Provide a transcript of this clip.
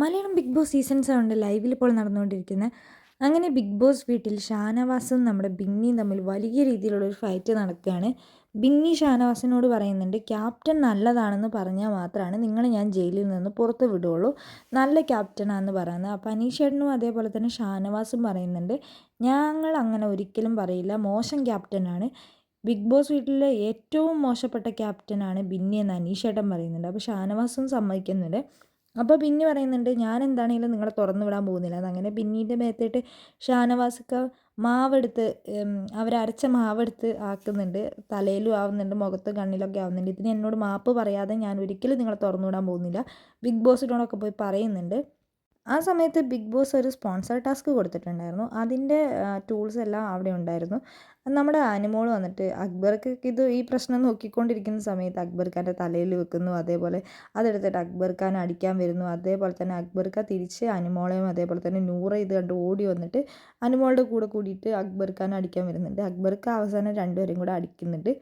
Malayalam Bigg Boss season സെവന്റെ ലൈവിൽ ഇപ്പോൾ നടന്നുകൊണ്ടിരിക്കുന്നത് അങ്ങനെ ബിഗ് ബോസ് വീട്ടിൽ ഷാനവാസും നമ്മുടെ ബിന്നിയും തമ്മിൽ വലിയ രീതിയിലുള്ള ഒരു ഫൈറ്റ് നടക്കുകയാണ്. ബിന്നി ഷാനവാസിനോട് പറയുന്നുണ്ട് ക്യാപ്റ്റൻ നല്ലതാണെന്ന് പറഞ്ഞാൽ മാത്രമാണ് നിങ്ങളെ ഞാൻ ജയിലിൽ നിന്ന് പുറത്ത് വിടുകയുള്ളൂ. നല്ല ക്യാപ്റ്റനാണെന്ന് പറയുന്നത്. അപ്പോൾ അനീഷേട്ടനും അതേപോലെ തന്നെ ഷാനവാസും പറയുന്നുണ്ട് ഞങ്ങൾ അങ്ങനെ ഒരിക്കലും പറയില്ല. മോശം ക്യാപ്റ്റനാണ് ബിഗ് ബോസ് വീട്ടിലെ ഏറ്റവും മോശപ്പെട്ട ക്യാപ്റ്റനാണ് ബിന്നി എന്ന് അനീഷേട്ടൻ പറയുന്നുണ്ട്. അപ്പോൾ ഷാനവാസും സമ്മതിക്കുന്നുണ്ട്. അപ്പോൾ പിന്നെ പറയുന്നുണ്ട് ഞാൻ എന്താണെങ്കിലും നിങ്ങളെ തുറന്നു വിടാൻ പോകുന്നില്ല. അങ്ങനെ പിന്നീട് മേത്തേട്ട് ഷാനവാസൊക്കെ മാവെടുത്ത് അവരരച്ച മാവെടുത്ത് ആക്കുന്നുണ്ട്. തലയിലും ആവുന്നുണ്ട് മുഖത്തും കണ്ണിലൊക്കെ ആവുന്നുണ്ട്. ഇതിന് എന്നോട് മാപ്പ് പറയാതെ ഞാൻ ഒരിക്കലും നിങ്ങളെ തുറന്നു വിടാൻ പോകുന്നില്ല. ബിഗ് ബോസിനോടൊക്കെ പോയി പറയുന്നുണ്ട്. ആ സമയത്ത് ബിഗ് ബോസ് ഒരു സ്പോൺസർ ടാസ്ക് കൊടുത്തിട്ടുണ്ടായിരുന്നു. അതിന്റെ ടൂൾസ് എല്ലാം അവിടെ ഉണ്ടായിരുന്നു. നമ്മുടെ ആനിമോൾ വന്നിട്ട് അക്ബർക്ക് ഇത് ഈ പ്രശ്നം നോക്കിക്കൊണ്ടിരിക്കുന്ന സമയത്ത് അക്ബർ ഖാന്റെ തലയിൽ വെക്കുന്നു അതേപോലെ അതെടുത്തിട്ട് അക്ബർ ഖാൻ അടിക്കാൻ വരുന്നു അതേപോലെ തന്നെ അക്ബർ ഖാൻ തിരിച്ച് അനുമോളെയും അതേപോലെ തന്നെ നൂറ ഇത് കണ്ട് ഓടി വന്നിട്ട് അനുമോളുടെ കൂടെ കൂടിയിട്ട് അക്ബർ ഖാൻ അടിക്കാൻ വരുന്നുണ്ട്. അക്ബർ ഖാൻ അവസാനം രണ്ടുപേരും കൂടെ അടിക്കുന്നുണ്ട്.